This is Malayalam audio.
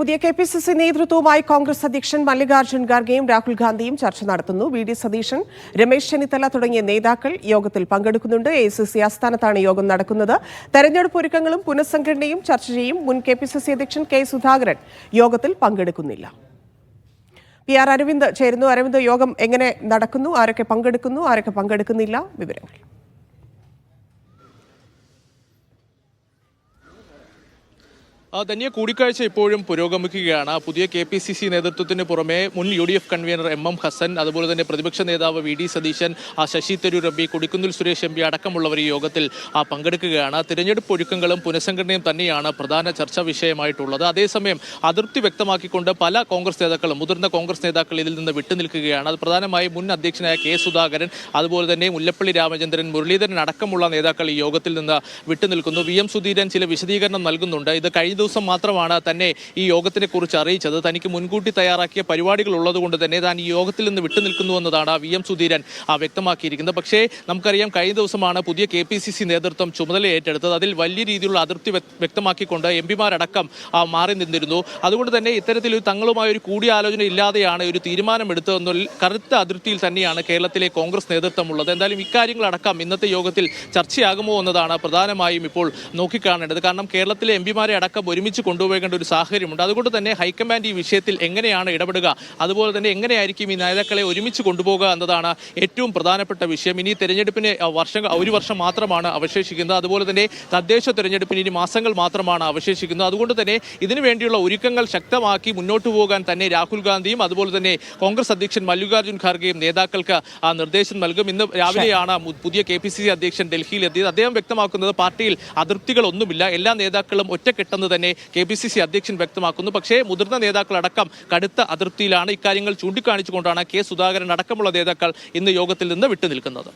പുതിയ കെ പി സി സി നേതൃത്വവുമായി കോൺഗ്രസ് അധ്യക്ഷൻ മല്ലികാർജുൻ ഖാർഗെയും രാഹുൽ ഗാന്ധിയും ചർച്ച നടത്തുന്നു. വി ഡി സതീശൻ രമേശ് ചെന്നിത്തല തുടങ്ങിയ നേതാക്കൾ യോഗത്തിൽ പങ്കെടുക്കുന്നുണ്ട്. എ സി സി ആസ്ഥാനത്താണ് യോഗം നടക്കുന്നത്. തെരഞ്ഞെടുപ്പ് ഒരുക്കങ്ങളും പുനഃസംഘടനയും ചർച്ച ചെയ്യും. മുൻ കെ പി സി സി അധ്യക്ഷൻ കെ സുധാകരൻ യോഗത്തിൽ പങ്കെടുക്കുന്നില്ല. പി ആർ അരവിന്ദ് ചേരുന്നു. അരവിന്ദ് യോഗം എങ്ങനെ നടക്കുന്നു? ആരൊക്കെ പങ്കെടുക്കുന്നു? ആരൊക്കെ പങ്കെടുക്കുന്നില്ല? വിവരങ്ങൾ. ധന്യ കൂടിക്കാഴ്ച ഇപ്പോഴും പുരോഗമിക്കുകയാണ്. പുതിയ കെ പി സി സി നേതൃത്വത്തിന് പുറമെ മുൻ U D F convener M M Hassan അതുപോലെ തന്നെ പ്രതിപക്ഷ നേതാവ് V D Satheesan Shashi Tharoor M P Kodikunnil Suresh M P അടക്കമുള്ളവർ ഈ യോഗത്തിൽ പങ്കെടുക്കുകയാണ്. തിരഞ്ഞെടുപ്പ് ഒരുക്കങ്ങളും പുനഃസംഘടനയും തന്നെയാണ് പ്രധാന ചർച്ചാ വിഷയമായിട്ടുള്ളത്. അതേസമയം അതൃപ്തി വ്യക്തമാക്കിക്കൊണ്ട് പല കോൺഗ്രസ് നേതാക്കളും മുതിർന്ന കോൺഗ്രസ് നേതാക്കൾ ഇതിൽ നിന്ന് വിട്ടുനിൽക്കുകയാണ്. അത് പ്രധാനമായും മുൻ അധ്യക്ഷനായ കെ സുധാകരൻ അതുപോലെ തന്നെ മുല്ലപ്പള്ളി രാമചന്ദ്രൻ മുരളീധരൻ അടക്കമുള്ള നേതാക്കൾ ഈ യോഗത്തിൽ നിന്ന് വിട്ടുനിൽക്കുന്നു. വി എം സുധീരൻ ചില വിശദീകരണം നൽകുന്നുണ്ട്. ഇത് കഴിഞ്ഞ ദിവസം മാത്രമാണ് തന്നെ ഈ യോഗത്തിനെ കുറിച്ച് അറിയിച്ചത്. തനിക്ക് മുൻകൂട്ടി തയ്യാറാക്കിയ പരിപാടികൾ ഉള്ളതുകൊണ്ട് തന്നെ താൻ ഈ യോഗത്തിൽ നിന്ന് വിട്ടുനിൽക്കുന്നു എന്നതാണ് വി എം സുധീരൻ വ്യക്തമാക്കിയിരിക്കുന്നത്. പക്ഷേ നമുക്കറിയാം കഴിഞ്ഞ ദിവസമാണ് പുതിയ കെ പി സി സി നേതൃത്വം ചുമതല ഏറ്റെടുത്തത്. അതിൽ വലിയ രീതിയിലുള്ള അതൃപ്തി വ്യക്- വ്യക്തമാക്കിക്കൊണ്ട് എം പിമാരടക്കം മാറി നിന്നിരുന്നു. അതുകൊണ്ട് തന്നെ ഇത്തരത്തിലൊരു തങ്ങളുമായി ഒരു കൂടിയാലോചന ഇല്ലാതെയാണ് ഒരു തീരുമാനമെടുത്തതെന്നുള്ള കറുത്ത അതിർത്തിയിൽ തന്നെയാണ് കേരളത്തിലെ കോൺഗ്രസ് നേതൃത്വം ഉള്ളത് എന്തായാലും ഇക്കാര്യങ്ങളടക്കം ഇന്നത്തെ യോഗത്തിൽ ചർച്ചയാകുമോ എന്നതാണ് പ്രധാനമായും ഇപ്പോൾ നോക്കിക്കാണേണ്ടത്. കാരണം കേരളത്തിലെ എം പിമാരെ അടക്കം ഒരുമിച്ച് കൊണ്ടുപോകേണ്ട ഒരു സാഹചര്യമുണ്ട്. അതുകൊണ്ട് തന്നെ ഹൈക്കമാൻഡ് ഈ വിഷയത്തിൽ എങ്ങനെയാണ് ഇടപെടുക? അതുപോലെ തന്നെ എങ്ങനെയായിരിക്കും ഈ നേതാക്കളെ ഒരുമിച്ച് കൊണ്ടുപോകുക എന്നതാണ് ഏറ്റവും പ്രധാനപ്പെട്ട വിഷയം. ഇനി തെരഞ്ഞെടുപ്പിന് വർഷം ഒരു വർഷം മാത്രമാണ് അവശേഷിക്കുന്നത്. അതുപോലെ തന്നെ തദ്ദേശ തെരഞ്ഞെടുപ്പിന് ഇനി മാസങ്ങൾ മാത്രമാണ് അവശേഷിക്കുന്നത്. അതുകൊണ്ട് തന്നെ ഇതിനു വേണ്ടിയുള്ള ഒരുക്കങ്ങൾ ശക്തമാക്കി മുന്നോട്ട് പോകാൻ തന്നെ രാഹുൽ ഗാന്ധിയും അതുപോലെ തന്നെ കോൺഗ്രസ് അധ്യക്ഷൻ മല്ലികാർജുൻ ഖാർഗെയും നേതാക്കൾക്ക് ആ നിർദ്ദേശം നൽകും. ഇന്ന് രാവിലെയാണ് പുതിയ കെ അധ്യക്ഷൻ ഡൽഹിയിൽ എത്തിയത്. അദ്ദേഹം വ്യക്തമാക്കുന്നത് പാർട്ടിയിൽ അതൃപ്തികളൊന്നുമില്ല. എല്ലാ നേതാക്കളും ഒറ്റക്കെട്ടെന്ന് തന്നെ കെ പി സി സി അധ്യക്ഷൻ വ്യക്തമാക്കുന്നു. പക്ഷേ മുതിർന്ന നേതാക്കളടക്കം കടുത്ത അതിർത്തിയിലാണ് ഇക്കാര്യങ്ങൾ ചൂണ്ടിക്കാണിച്ചുകൊണ്ടാണ് കെ സുധാകരൻ അടക്കമുള്ള നേതാക്കൾ ഇന്ന് യോഗത്തിൽ നിന്ന് വിട്ടുനിൽക്കുന്നത്.